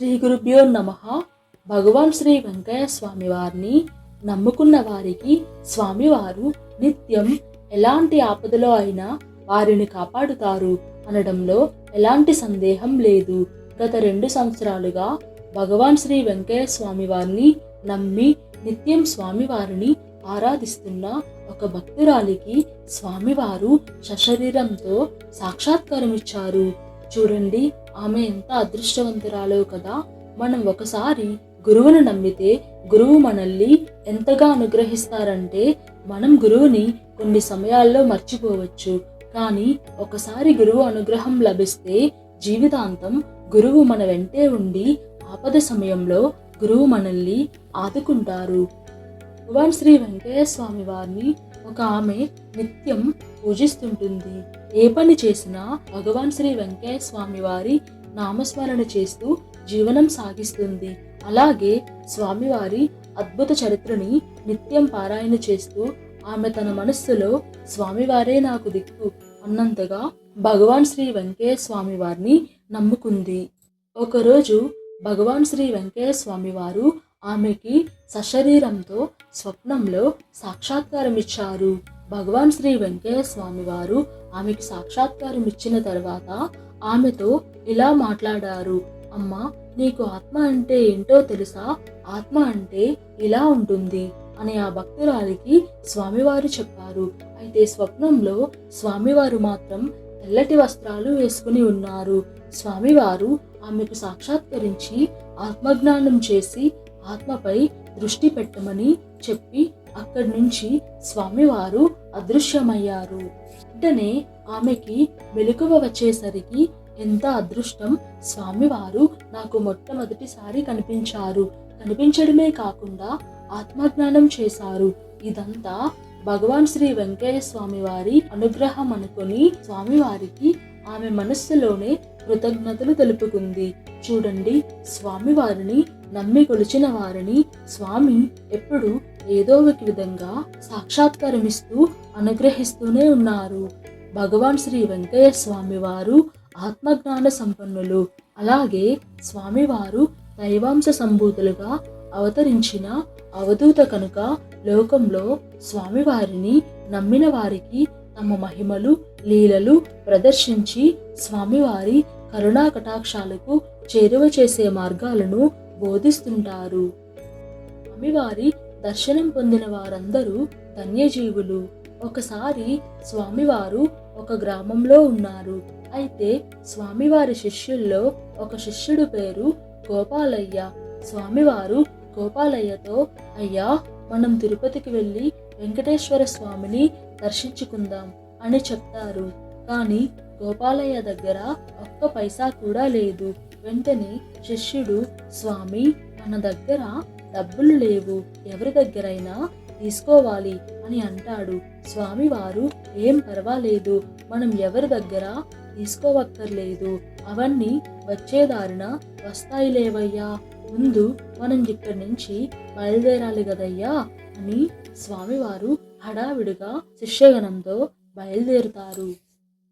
శ్రీ గురుభ్యో నమ. భగవాన్ శ్రీ వెంకయ్య స్వామి వారిని నమ్ముకున్న వారికి స్వామివారు నిత్యం ఎలాంటి ఆపదలో అయినా వారిని కాపాడుతారు అనడంలో ఎలాంటి సందేహం లేదు. గత రెండు సంవత్సరాలుగా భగవాన్ శ్రీ వెంకయ్య స్వామి వారిని నమ్మి నిత్యం స్వామివారిని ఆరాధిస్తున్న ఒక భక్తురాలికి స్వామివారు సశరీరంతో సాక్షాత్కారం ఇచ్చారు చూడండి ఆమె ఎంత అదృష్టవంతురాలో కదా. మనం ఒకసారి గురువును నమ్మితే గురువు మనల్ని ఎంతగా అనుగ్రహిస్తారంటే మనం గురువుని కొన్ని సమయాల్లో మర్చిపోవచ్చు. కానీ ఒకసారి గురువు అనుగ్రహం లభిస్తే జీవితాంతం గురువు మన వెంటే ఉండి ఆపద సమయంలో గురువు మనల్ని ఆదుకుంటారు. భగవాన్ శ్రీ వెంకయ్య స్వామి వారిని ఒక ఆమె నిత్యం పూజిస్తుంటుంది. ఏ పని చేసినా భగవాన్ శ్రీ వెంకయ్య స్వామి వారి నామస్మరణ చేస్తూ జీవనం సాగిస్తుంది. అలాగే స్వామివారి అద్భుత చరిత్రని నిత్యం పారాయణ చేస్తూ ఆమె తన మనస్సులో స్వామివారే నాకు దిక్కు అన్నంతగా భగవాన్ శ్రీ వెంకయ్య స్వామి వారిని నమ్ముకుంది. ఒకరోజు భగవాన్ శ్రీ వెంకయ్య స్వామి వారు ఆమెకి సశరీరంతో స్వప్నంలో సాక్షాత్కారం ఇచ్చారు భగవాన్ శ్రీ వెంకయ్య స్వామి వారు ఆమెకి సాక్షాత్కారం ఇచ్చిన తర్వాత ఆమెతో ఇలా మాట్లాడారు. అమ్మా నీకు ఆత్మ అంటే ఏంటో తెలుసా? ఆత్మ అంటే ఇలా ఉంటుంది అని ఆ భక్తురాలికి స్వామివారు చెప్పారు. అయితే స్వప్నంలో స్వామివారు మాత్రం తెల్లటి వస్త్రాలు వేసుకుని ఉన్నారు. స్వామివారు ఆమెకు సాక్షాత్కరించి ఆత్మజ్ఞానం చేసి ఆత్మపై దృష్టి పెట్టమని చెప్పి అక్కడి నుంచి స్వామివారు అదృశ్యమయ్యారు. వెంటనే ఆమెకి మెలకువ వచ్చేసరికి ఎంత అదృష్టం! స్వామివారు నాకు మొట్టమొదటిసారి కనిపించారు. కనిపించడమే కాకుండా ఆత్మజ్ఞానం చేశారు. ఇదంతా భగవాన్ శ్రీ వెంకయ్య స్వామి వారి అనుగ్రహం అనుకుని స్వామివారికి ఆమె మనస్సులోనే కృతజ్ఞతలు తెలుపుకుంది. చూడండి స్వామివారిని నమ్మి కొలిచిన వారిని స్వామి ఎప్పుడు ఏదో ఒక విధంగా సాక్షాత్కరిస్తూ అనుగ్రహిస్తూనే ఉన్నారు. భగవాన్ శ్రీ వెంకయ్య స్వామి వారు ఆత్మజ్ఞాన సంపన్నులు. అలాగే స్వామివారు దైవాంశ సంభూతులుగా అవతరించిన అవధూత కనుక లోకంలో స్వామివారిని నమ్మిన వారికి తమ మహిమలు లీలలు ప్రదర్శించి స్వామివారి కరుణా కటాక్షాలకు చేరువ చేసే మార్గాలను బోధిస్తుంటారు. స్వామివారి దర్శనం పొందిన వారందరూ ధన్యజీవులు. ఒకసారి స్వామివారు ఒక గ్రామంలో ఉన్నారు. అయితే స్వామివారి శిష్యుల్లో ఒక శిష్యుడు పేరు గోపాలయ్య. స్వామివారు గోపాలయ్యతో అయ్యా మనం తిరుపతికి వెళ్ళి వెంకటేశ్వర స్వామిని దర్శించుకుందాం అని చెప్తారు. కానీ గోపాలయ్య దగ్గర ఒక్క పైసా కూడా లేదు. వెంటనే శిష్యుడు స్వామి మన దగ్గర డబ్బులు లేవు. ఎవరి దగ్గరైనా తీసుకోవాలి అని అంటాడు. స్వామివారు ఏం పర్వాలేదు. మనం ఎవరి దగ్గర తీసుకోవక్కర్లేదు. అవన్నీ వచ్చేదారిన వస్తాయి లేవయ్యా. ముందు మనం ఇక్కడి నుంచి బయలుదేరాలి కదయ్యా అని స్వామివారు హడావిడిగా శిష్యగణంతో బయలుదేరుతారు.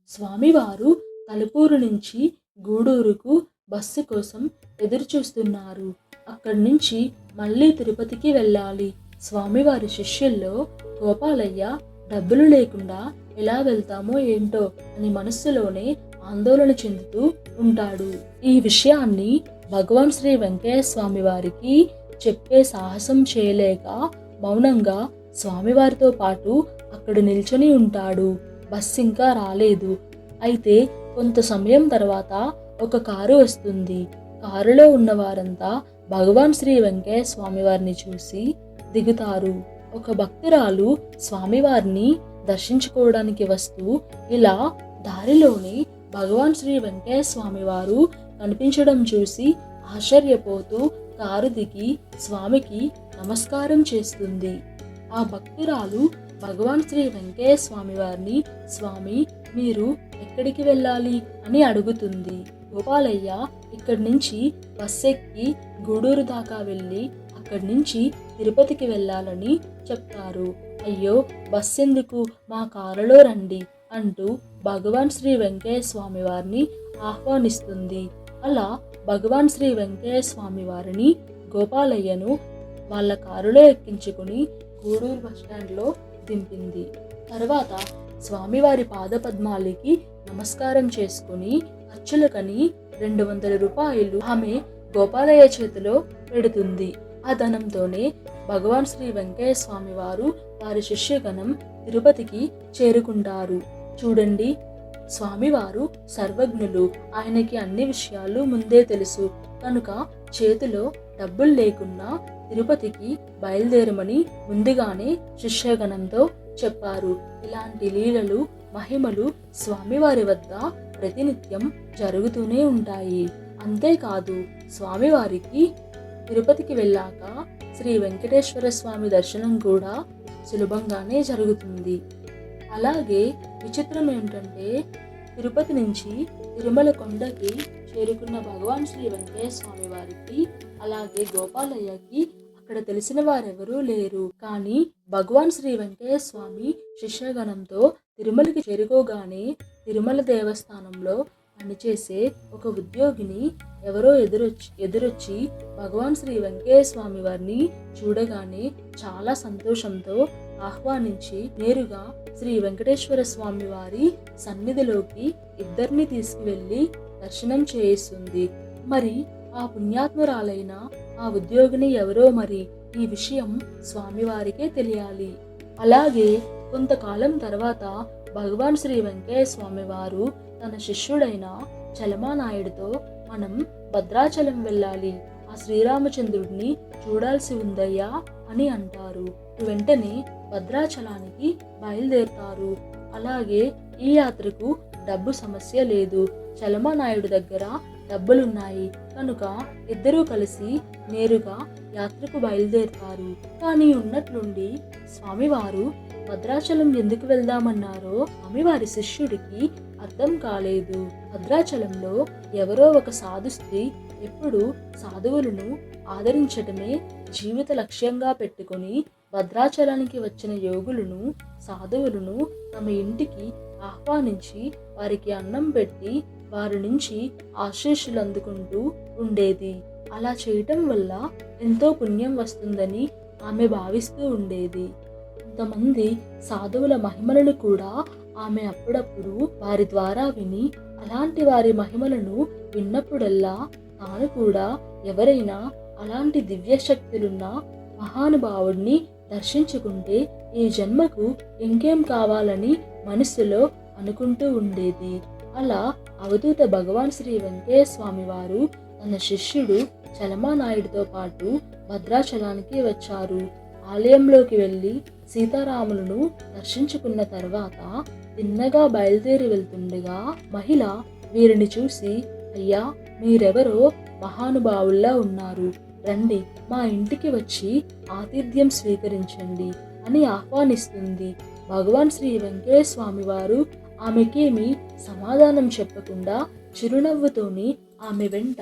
స్వామివారు తలుపూరు నుంచి గూడూరుకు బస్సు కోసం ఎదురుచూస్తున్నారు. అక్కడి నుంచి మళ్ళీ తిరుపతికి వెళ్ళాలి. స్వామివారి శిష్యుల్లో గోపాలయ్య డబ్బులు లేకుండా ఎలా వెళ్తామో ఏంటో అని మనస్సులోనే ఆందోళన చెందుతూ ఉంటాడు. ఈ విషయాన్ని భగవాన్ శ్రీ వెంకయ్య స్వామి వారికి చెప్పే సాహసం చేయలేక మౌనంగా స్వామివారితో పాటు అక్కడ నిల్చొని ఉంటాడు. బస్ ఇంకా రాలేదు. అయితే కొంత సమయం తర్వాత ఒక కారు వస్తుంది. కారులో ఉన్న వారంతా భగవాన్ శ్రీ వెంకయ్య స్వామివారిని చూసి దిగుతారు. ఒక భక్తురాలు స్వామివారిని దర్శించుకోవడానికి వస్తూ ఇలా దారిలోనే భగవాన్ శ్రీ వెంకయ్య స్వామివారు కనిపించడం చూసి ఆశ్చర్యపోతూ కారు దిగి స్వామికి నమస్కారం చేస్తుంది. ఆ భక్తురాలు భగవాన్ శ్రీ వెంకయ్య స్వామి వారిని స్వామి మీరు ఎక్కడికి వెళ్ళాలి? అని అడుగుతుంది. గోపాలయ్య ఇక్కడి నుంచి బస్సు ఎక్కి గూడూరు దాకా వెళ్ళి అక్కడి నుంచి తిరుపతికి వెళ్ళాలని చెప్తారు. అయ్యో బస్ ఎందుకు? మా కారులో రండి అంటూ భగవాన్ శ్రీ వెంకయ్య స్వామి వారిని ఆహ్వానిస్తుంది. అలా భగవాన్ శ్రీ వెంకయ్య స్వామి వారిని గోపాలయ్యను వాళ్ళ కారులో ఎక్కించుకుని గూడూరు బస్టాండ్లో దింపింది తర్వాత స్వామివారి పాదపద్మాలకి నమస్కారం చేసుకుని ఖర్చులకని రెండు వందల రూపాయలు ఆమె గోపాలయ్య చేతిలో పెడుతుంది. ఆ ధనంతోనే భగవాన్ శ్రీ వెంకయ్య స్వామి వారు వారి శిష్యగణం తిరుపతికి చేరుకుంటారు. చూడండి స్వామివారు సర్వజ్ఞులు. ఆయనకి అన్ని విషయాలు ముందే తెలుసు. కనుక చేతిలో డబ్బులు లేకున్నా తిరుపతికి బయలుదేరమని ముందుగానే శిష్యగణంతో చెప్పారు. ఇలాంటి లీలలు మహిమలు స్వామివారి వద్ద ప్రతినిత్యం జరుగుతూనే ఉంటాయి. అంతేకాదు స్వామివారికి తిరుపతికి వెళ్ళాక శ్రీ వెంకటేశ్వర స్వామి దర్శనం కూడా సులభంగానే జరుగుతుంది. అలాగే విచిత్రం ఏమిటంటే తిరుపతి నుంచి తిరుమల కొండకి చేరుకున్న భగవాన్ శ్రీ వెంకయ్య స్వామి వారికి అలాగే గోపాలయ్యకి అక్కడ తెలిసిన వారెవరూ లేరు. కానీ భగవాన్ శ్రీ వెంకయ్య స్వామి శిష్యగణంతో తిరుమలకి చేరుకోగానే తిరుమల దేవస్థానంలో పనిచేసే ఒక ఉద్యోగిని ఎవరో ఎదురొచ్చి ఎదురొచ్చి భగవాన్ శ్రీ వెంకయ్య స్వామి వారిని చూడగానే చాలా సంతోషంతో ఆహ్వానించి నేరుగా శ్రీ వెంకటేశ్వర స్వామి వారి సన్నిధిలోకి ఇద్దరిని తీసుకువెళ్ళి దర్శనం చేయిస్తుంది మరి ఆ పుణ్యాత్మురాలైన ఆ ఉద్యోగిని ఎవరో మరి ఈ విషయం స్వామివారికే తెలియాలి. అలాగే కొంతకాలం తర్వాత భగవాన్ శ్రీ వెంకయ్య స్వామి వారు తన శిష్యుడైన చలమానాయుడితో మనం భద్రాచలం వెళ్ళాలి. ఆ శ్రీరామచంద్రుడిని చూడాల్సి ఉందయ్యా అని అంటారు. వెంటనే భద్రాచలానికి బయలుదేరుతారు. అలాగే ఈ యాత్రకు డబ్బు సమస్య లేదు. చలమానాయుడు దగ్గర డబ్బులున్నాయి. కనుక ఇద్దరూ కలిసి నేరుగా యాత్రకు బయలుదేరుతారు. కానీ ఉన్నట్లుండి స్వామివారు భద్రాచలం ఎందుకు వెళ్దామన్నారో స్వామివారి శిష్యుడికి అర్థం కాలేదు. భద్రాచలంలో ఎవరో ఒక సాధు స్త్రీ ఎప్పుడు సాధువులను ఆదరించటమే జీవిత లక్ష్యంగా పెట్టుకొని భద్రాచలానికి వచ్చిన యోగులను సాధువులను తమ ఇంటికి ఆహ్వానించి వారికి అన్నం పెట్టి వారి నుంచి ఆశీస్సులు అందుకుంటూ ఉండేది. అలా చేయటం వల్ల ఎంతో పుణ్యం వస్తుందని ఆమె భావిస్తూ ఉండేది. కొంతమంది సాధువుల మహిమలను కూడా ఆమె అప్పుడప్పుడు వారి ద్వారా విని అలాంటి వారి మహిమలను విన్నప్పుడల్లా తాను కూడా ఎవరైనా అలాంటి దివ్య శక్తులున్న మహానుభావుడిని దర్శించుకుంటే ఈ జన్మకు ఇంకేం కావాలని మనసులో అనుకుంటూ ఉండేది. అలా అవధూత భగవాన్ శ్రీ వెంకటేశ్వమి వారు తన శిష్యుడు చలమానాయుడితో పాటు భద్రాచలానికి వచ్చారు. ఆలయంలోకి వెళ్ళి సీతారాములను దర్శించుకున్న తర్వాత తిన్నగా బయలుదేరి వెళ్తుండగా మహిళ వీరిని చూసి అయ్యా మీరెవరో మహానుభావుల్లా ఉన్నారు. రండి మా ఇంటికి వచ్చి ఆతిథ్యం స్వీకరించండి అని ఆహ్వానిస్తుంది. భగవాన్ శ్రీ వెంకటేశ్వమి వారు ఆమెకేమీ సమాధానం చెప్పకుండా చిరునవ్వుతోని ఆమె వెంట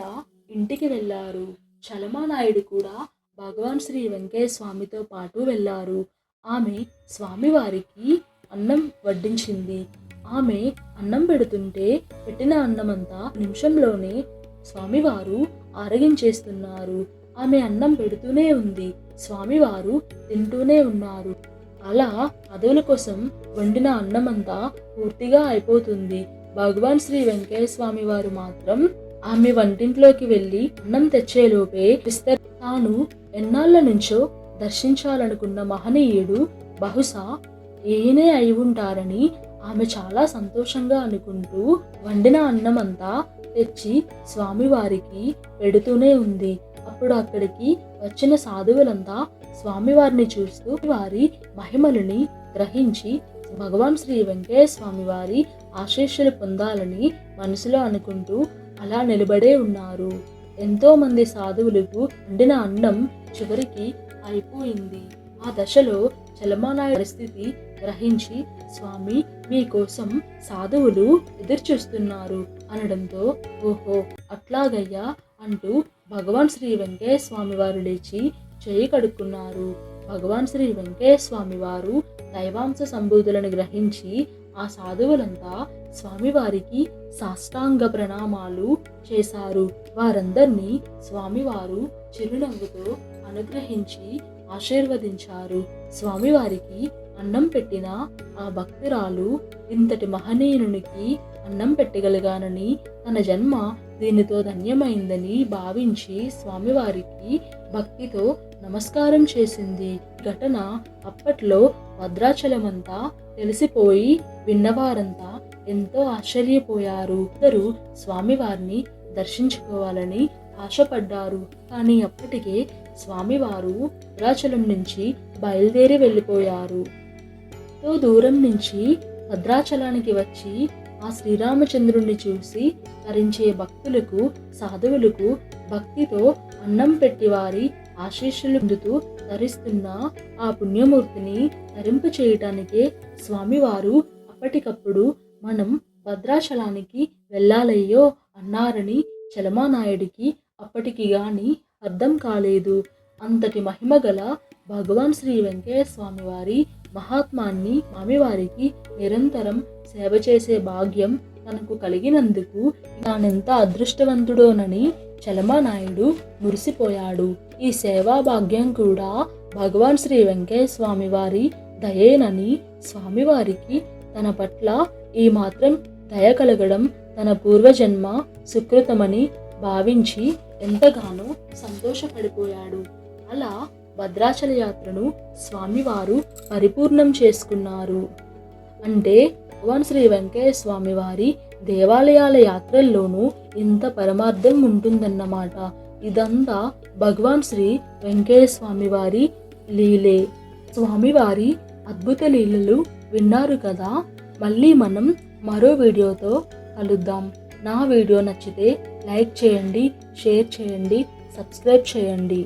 ఇంటికి వెళ్ళారు చలమానాయుడు కూడా భగవాన్ శ్రీ వెంకయ్య స్వామితో పాటు వెళ్ళారు ఆమె స్వామివారికి అన్నం వడ్డించింది. ఆమె అన్నం పెడుతుంటే పెట్టిన అన్నమంతా నిమిషంలోనే స్వామివారు ఆరగించేస్తున్నారు. ఆమె అన్నం పెడుతూనే ఉంది. స్వామివారు తింటూనే ఉన్నారు. అలా పదవుల కోసం వండిన అన్నమంతా పూర్తిగా అయిపోతుంది. భగవాన్ శ్రీ వెంకయ్య స్వామి వారు మాత్రం ఆమె వంటింట్లోకి వెళ్ళి అన్నం తెచ్చేలోపే విస్తర్ తాను ఎన్నాళ్ళ నుంచో దర్శించాలనుకున్న మహనీయుడు బహుశా ఏనే అయి ఉంటారని ఆమె చాలా సంతోషంగా అనుకుంటూ వండిన అన్నమంతా తెచ్చి స్వామివారికి పెడుతూనే ఉంది. అప్పుడు అక్కడికి వచ్చిన సాధువులంతా స్వామివారిని చూస్తూ వారి మహిమలని గ్రహించి భగవాన్ శ్రీ వెంకటేశ్వర స్వామి వారి ఆశీస్సులు పొందాలని మనసులో అనుకుంటూ అలా నిలబడే ఉన్నారు. ఎంతో మంది సాధువులకు వండిన అన్నం చివరికి అయిపోయింది. ఆ దశలో చలమానాయ పరిస్థితి గ్రహించి స్వామి మీకోసం సాధువులు ఎదురుచూస్తున్నారు అనడంతో ఓహో అట్లాగయ్యా అంటూ భగవాన్ శ్రీ వెంకటేశ్వర స్వామి వారు లేచి చేయి కడుక్కున్నారు. భగవాన్ శ్రీ వెంకటేశ్వర స్వామి వారు దైవాంశ సంబూధులను గ్రహించి ఆ సాధువులంతా స్వామివారికి సాష్టాంగ ప్రణామాలు చేశారు. వారందరినీ స్వామివారు చిరునవ్వుతో అనుగ్రహించి ఆశీర్వదించారు. స్వామివారికి అన్నం పెట్టిన ఆ భక్తురాలు ఇంతటి మహనీయునికి అన్నం పెట్టగలిగానని తన జన్మ దీనితో ధన్యమైందని భావించి స్వామివారికి భక్తితో నమస్కారం చేసింది. ఘటన అప్పట్లో భద్రాచలమంతా తెలిసిపోయి విన్నవారంతా ఎంతో ఆశ్చర్యపోయారు. ఇద్దరు స్వామివారిని దర్శించుకోవాలని ఆశపడ్డారు. కానీ అప్పటికే స్వామివారు భద్రాచలం నుంచి బయలుదేరి వెళ్ళిపోయారు. ఎంతో దూరం నుంచి భద్రాచలానికి వచ్చి ఆ శ్రీరామచంద్రుణ్ణి చూసి తరించే భక్తులకు సాధువులకు భక్తితో అన్నం పెట్టి వారి ఆశీస్సులు పొందుతూ తరిస్తున్న ఆ పుణ్యమూర్తిని తరింపు చేయటానికే స్వామివారు అప్పటికప్పుడు మనం భద్రాచలానికి వెళ్ళాలయ్యో అన్నారని చలమానాయుడికి అప్పటికి గాని అర్థం కాలేదు. అంతటి మహిమగల భగవాన్ శ్రీ వెంకయ్య స్వామివారి మహాత్మాన్ని స్వామివారికి నిరంతరం సేవ చేసే భాగ్యం తనకు కలిగినందుకు తానెంత అదృష్టవంతుడోనని చలమానాయుడు మురిసిపోయాడు. ఈ సేవా భాగ్యం కూడా భగవాన్ శ్రీ వెంకయ్య స్వామి వారి దయేనని స్వామివారికి తన పట్ల ఈ మాత్రం దయ కలగడం తన పూర్వజన్మ సుకృతమని భావించి ఎంతగానో సంతోషపడిపోయాడు. అలా భద్రాచల యాత్రను స్వామివారు పరిపూర్ణం చేసుకున్నారు. అంటే భగవాన్ శ్రీ వెంకయ్య స్వామి వారి దేవాలయాల యాత్రల్లోనూ ఇంత పరమార్థం ఉంటుందన్నమాట. ఇదంతా భగవాన్ శ్రీ వెంకయ్య స్వామి వారి లీలే. స్వామివారి అద్భుత లీలలు విన్నారు కదా? మళ్ళీ మనం మరో వీడియోతో కలుద్దాం. నా వీడియో నచ్చితే లైక్ చేయండి షేర్ చేయండి సబ్స్క్రైబ్ చేయండి.